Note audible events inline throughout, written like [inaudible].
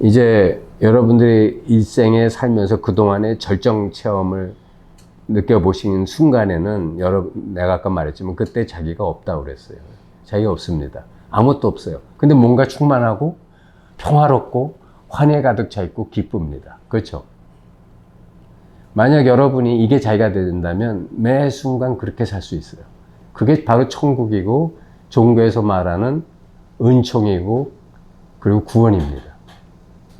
이제 여러분들이 일생에 살면서 그동안의 절정 체험을 느껴보신 순간에는 여러분 내가 아까 말했지만 그때 자기가 없다고 그랬어요. 자기가 없습니다. 아무것도 없어요. 근데 뭔가 충만하고 평화롭고 환희에 가득 차 있고 기쁩니다. 그렇죠? 만약 여러분이 이게 자기가 된다면 매 순간 그렇게 살 수 있어요. 그게 바로 천국이고 종교에서 말하는 은총이고 그리고 구원입니다.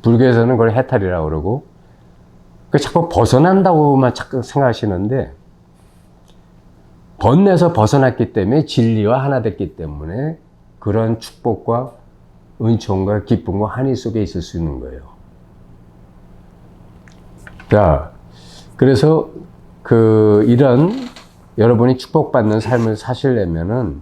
불교에서는 그걸 해탈이라고 그러고 그 자꾸 벗어난다고만 자꾸 생각하시는데 번뇌에서 벗어났기 때문에 진리와 하나 됐기 때문에 그런 축복과 은총과 기쁨과 한이 속에 있을 수 있는 거예요. 자, 그래서 그 이런 여러분이 축복받는 삶을 사시려면은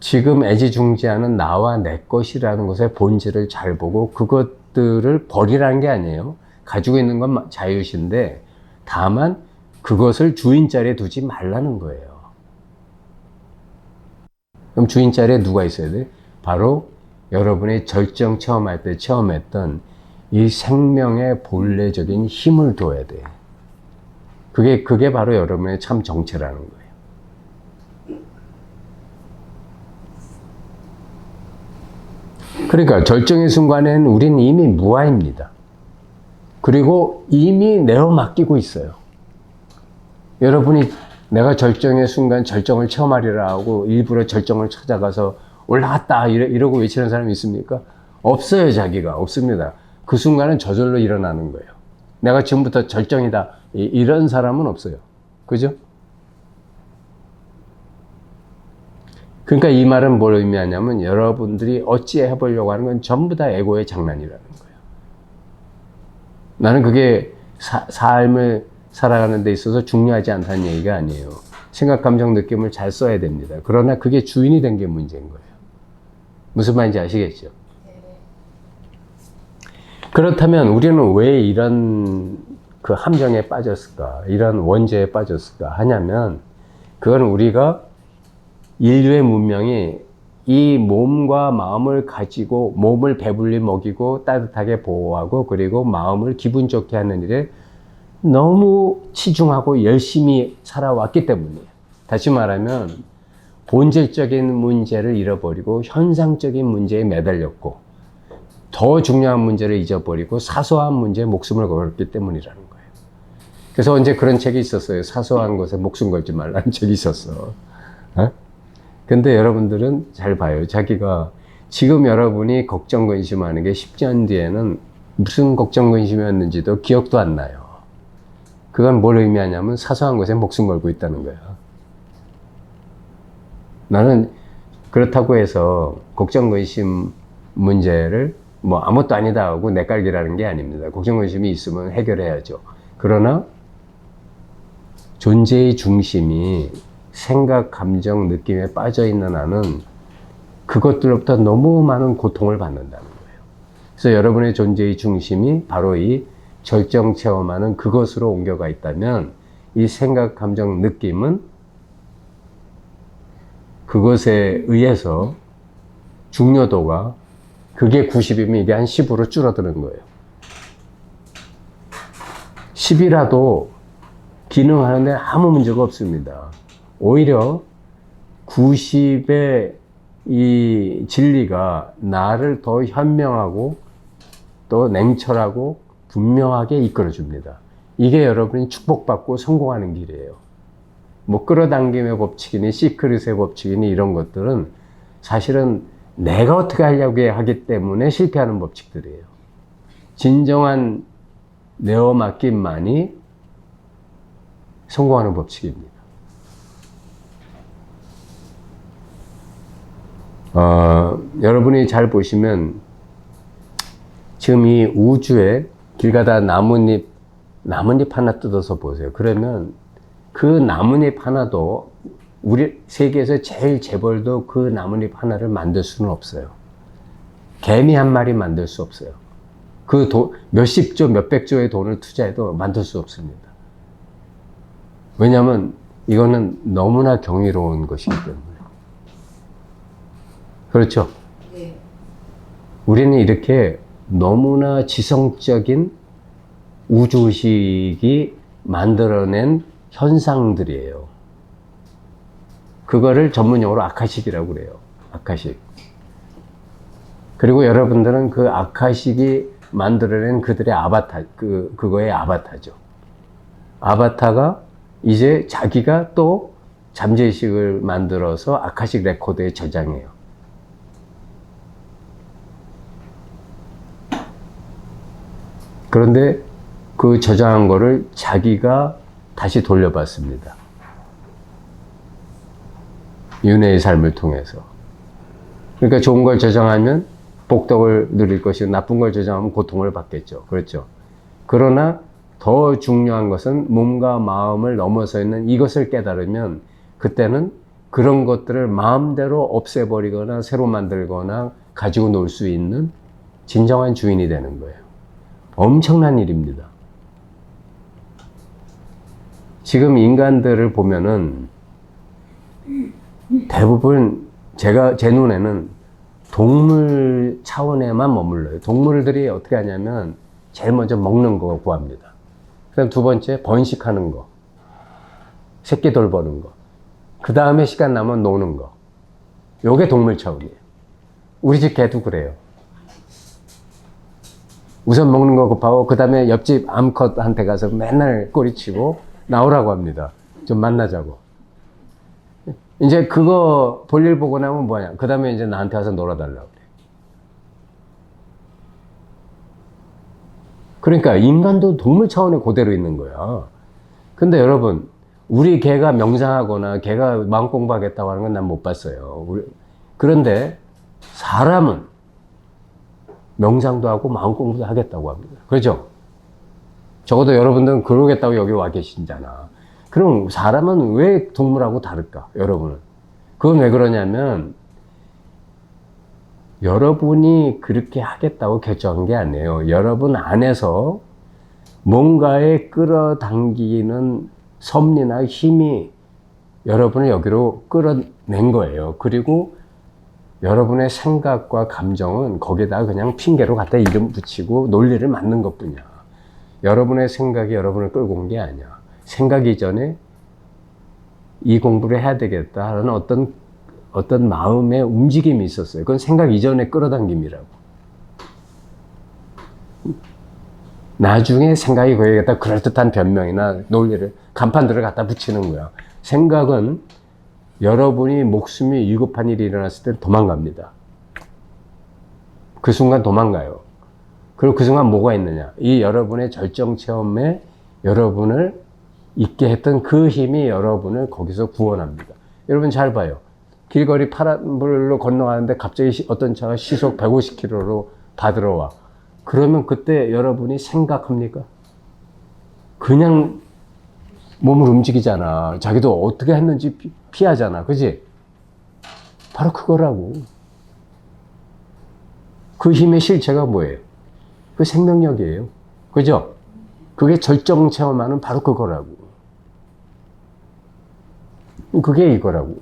지금 애지중지하는 나와 내 것이라는 것의 본질을 잘 보고 그것들을 버리라는 게 아니에요. 가지고 있는 건 자유신데 다만 그것을 주인 자리에 두지 말라는 거예요. 그럼 주인 자리에 누가 있어야 돼? 바로 여러분이 절정 체험할 때 체험했던 이 생명의 본래적인 힘을 둬야 돼. 그게 그게 바로 여러분의 참 정체라는 거예요. 그러니까 절정의 순간에는 우리는 이미 무아입니다. 그리고 이미 내어 맡기고 있어요. 여러분이 내가 절정의 순간 절정을 체험하리라 하고 일부러 절정을 찾아가서 올라갔다 이러, 고 외치는 사람이 있습니까? 없어요, 자기가. 없습니다. 그 순간은 저절로 일어나는 거예요. 내가 지금부터 절정이다. 이, 런 사람은 없어요. 그죠? 그러니까 이 말은 뭘 의미하냐면 여러분들이 어찌 해보려고 하는 건 전부 다 에고의 장난이라는 거예요. 나는 그게 사, 삶을 살아가는 데 있어서 중요하지 않다는 얘기가 아니에요. 생각, 감정, 느낌을 잘 써야 됩니다. 그러나 그게 주인이 된 게 문제인 거예요. 무슨 말인지 아시겠죠? 그렇다면 우리는 왜 이런 그 함정에 빠졌을까? 이런 원죄에 빠졌을까? 하냐면 그건 우리가 인류의 문명이 이 몸과 마음을 가지고 몸을 배불리 먹이고 따뜻하게 보호하고 그리고 마음을 기분 좋게 하는 일에 너무 치중하고 열심히 살아왔기 때문이에요. 다시 말하면 본질적인 문제를 잃어버리고 현상적인 문제에 매달렸고 더 중요한 문제를 잊어버리고 사소한 문제에 목숨을 걸었기 때문이라는 거예요. 그래서 언제 그런 책이 있었어요. 사소한 것에 목숨 걸지 말라는 [laughs] 책이 있었어. 어? 근데 여러분들은 잘 봐요. 자기가 지금 여러분이 걱정 근심하는 게 10년 뒤에는 무슨 걱정 근심이었는지도 기억도 안 나요. 그건 뭘 의미하냐면 사소한 것에 목숨 걸고 있다는 거야. 나는 그렇다고 해서 걱정 근심 문제를 뭐 아무것도 아니다 하고 내깔기라는 게 아닙니다. 걱정 근심이 있으면 해결해야죠. 그러나 존재의 중심이 생각, 감정, 느낌에 빠져 있는 나는 그것들로부터 너무 많은 고통을 받는다는 거예요. 그래서 여러분의 존재의 중심이 바로 이 절정 체험하는 그것으로 옮겨가 있다면 이 생각, 감정, 느낌은 그것에 의해서 중요도가 그게 90이면 이게 한 10으로 줄어드는 거예요. 10이라도 기능하는데 아무 문제가 없습니다. 오히려 90의 이 진리가 나를 더 현명하고 또 냉철하고 분명하게 이끌어 줍니다. 이게 여러분이 축복받고 성공하는 길이에요. 뭐 끌어당김의 법칙이니 시크릿의 법칙이니 이런 것들은 사실은 내가 어떻게 하려고 하기 때문에 실패하는 법칙들이에요. 진정한 내어 맡김만이 성공하는 법칙입니다. 어, 여러분이 잘 보시면 지금 이 우주에 길 가다 나뭇잎, 나뭇잎 하나 뜯어서 보세요. 그러면 그 나뭇잎 하나도 우리 세계에서 제일 재벌도 그 나뭇잎 하나를 만들 수는 없어요. 개미 한 마리 만들 수 없어요. 그 돈, 몇십 조, 몇백 조의 돈을 투자해도 만들 수 없습니다. 왜냐하면 이거는 너무나 경이로운 것이기 때문에. 그렇죠? 네. 우리는 이렇게 너무나 지성적인 우주의식이 만들어낸 현상들이에요. 그거를 전문용어로 아카식이라고 그래요. 아카식. 그리고 여러분들은 그 아카식이 만들어낸 그들의 아바타, 그, 그거의 아바타죠. 아바타가 이제 자기가 또 잠재의식을 만들어서 아카식 레코드에 저장해요. 그런데 그 저장한 거를 자기가 다시 돌려받습니다. 윤회의 삶을 통해서. 그러니까 좋은 걸 저장하면 복덕을 누릴 것이고 나쁜 걸 저장하면 고통을 받겠죠. 그렇죠. 그러나 더 중요한 것은 몸과 마음을 넘어서 있는 이것을 깨달으면 그때는 그런 것들을 마음대로 없애버리거나 새로 만들거나 가지고 놀 수 있는 진정한 주인이 되는 거예요. 엄청난 일입니다. 지금 인간들을 보면은 대부분 제가 제 눈에는 동물 차원에만 머물러요. 동물들이 어떻게 하냐면 제일 먼저 먹는 거 구합니다. 그다음 두 번째 번식하는 거, 새끼 돌보는 거. 그 다음에 시간 나면 노는 거. 요게 동물 차원이에요. 우리 집 개도 그래요. 우선 먹는 거 급하고 그 다음에 옆집 암컷한테 가서 맨날 꼬리치고 나오라고 합니다. 좀 만나자고. 이제 그거 볼일 보고 나면 뭐냐. 그 다음에 이제 나한테 와서 놀아달라고 그래. 그러니까 인간도 동물 차원에 그대로 있는 거야. 근데 여러분, 우리 개가 명상하거나 개가 마음 공부하겠다고 하는 건 난 못 봤어요. 우리- 그런데 사람은 명상도 하고 마음 공부도 하겠다고 합니다. 그렇죠? 적어도 여러분들은 그러겠다고 여기 와 계신잖아. 그럼 사람은 왜 동물하고 다를까? 여러분은. 그건 왜 그러냐면 여러분이 그렇게 하겠다고 결정한 게 아니에요. 여러분 안에서 뭔가에 끌어당기는 섭리나 힘이 여러분을 여기로 끌어낸 거예요. 그리고 여러분의 생각과 감정은 거기다 그냥 핑계로 갖다 이름 붙이고 논리를 맞는 것 뿐이야. 여러분의 생각이 여러분을 끌고 온 게 아니야. 생각 이전에 이 공부를 해야 되겠다 하는 어떤, 어떤 마음의 움직임이 있었어요. 그건 생각 이전에 끌어당김이라고. 나중에 생각이 거기에다 그럴듯한 변명이나 논리를, 간판들을 갖다 붙이는 거야. 생각은 여러분이 목숨이 위급한 일이 일어났을 때 도망갑니다. 그 순간 도망가요. 그리고 그 순간 뭐가 있느냐. 이 여러분의 절정 체험에 여러분을 있게 했던 그 힘이 여러분을 거기서 구원합니다. 여러분 잘 봐요. 길거리 파란불로 건너가는데 갑자기 시- 어떤 차가 시속 150km로 받으러 와. 그러면 그때 여러분이 생각합니까? 그냥 몸을 움직이잖아. 자기도 어떻게 했는지 피- 피하잖아. 그지? 바로 그거라고. 그 힘의 실체가 뭐예요? 그 생명력이에요. 그죠? 그게 절정 체험하는 바로 그거라고. 그게 이거라고.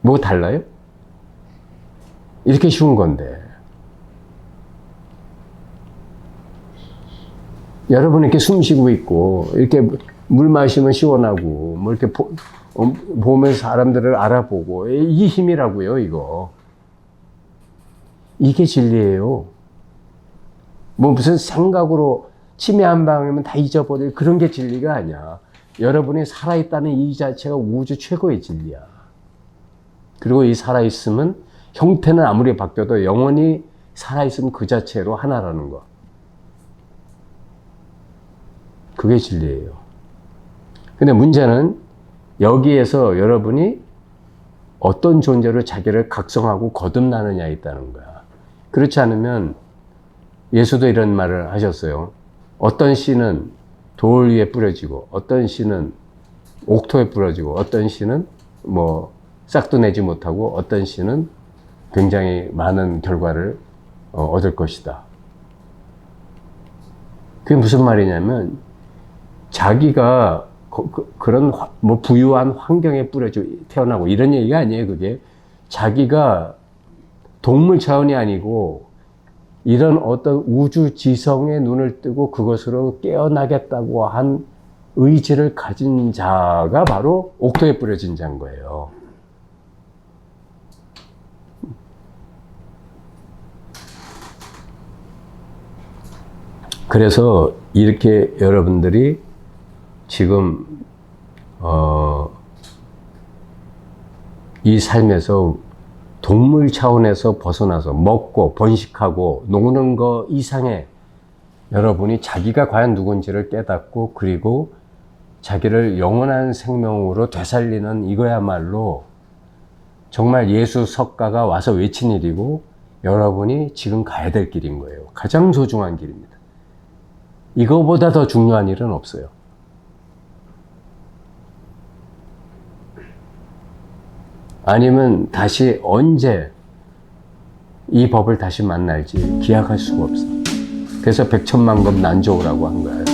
뭐 달라요? 이렇게 쉬운 건데. 여러분 이렇게 숨 쉬고 있고, 이렇게 물 마시면 시원하고, 뭐 이렇게 보, 어, 보면서 사람들을 알아보고, 이 힘이라고요, 이거. 이게 진리예요. 뭐 무슨 생각으로 치매 한 방이면 다 잊어버릴 그런 게 진리가 아니야. 여러분이 살아있다는 이 자체가 우주 최고의 진리야. 그리고 이 살아있음은 형태는 아무리 바뀌어도 영원히 살아있음 그 자체로 하나라는 거. 그게 진리예요. 근데 문제는 여기에서 여러분이 어떤 존재로 자기를 각성하고 거듭나느냐에 있다는 거야. 그렇지 않으면 예수도 이런 말을 하셨어요. 어떤 씨는 돌 위에 뿌려지고, 어떤 씨는 옥토에 뿌려지고, 어떤 씨는 뭐 싹도 내지 못하고, 어떤 씨는 굉장히 많은 결과를 어, 얻을 것이다. 그게 무슨 말이냐면 자기가 그, 런뭐 부유한 환경에 뿌려져 태어나고 이런 얘기가 아니에요. 그게 자기가 동물 차원이 아니고 이런 어떤 우주 지성의 눈을 뜨고 그것으로 깨어나겠다고 한 의지를 가진 자가 바로 옥토에 뿌려진 자인 거예요. 그래서 이렇게 여러분들이 지금 어, 이 삶에서 동물 차원에서 벗어나서 먹고 번식하고 노는 거 이상의 여러분이 자기가 과연 누군지를 깨닫고 그리고 자기를 영원한 생명으로 되살리는 이거야말로 정말 예수 석가가 와서 외친 일이고 여러분이 지금 가야 될 길인 거예요. 가장 소중한 길입니다. 이거보다 더 중요한 일은 없어요. 아니면 다시 언제 이 법을 다시 만날지 기약할 수가 없어. 그래서 백천만급 난조라고 한 거예요.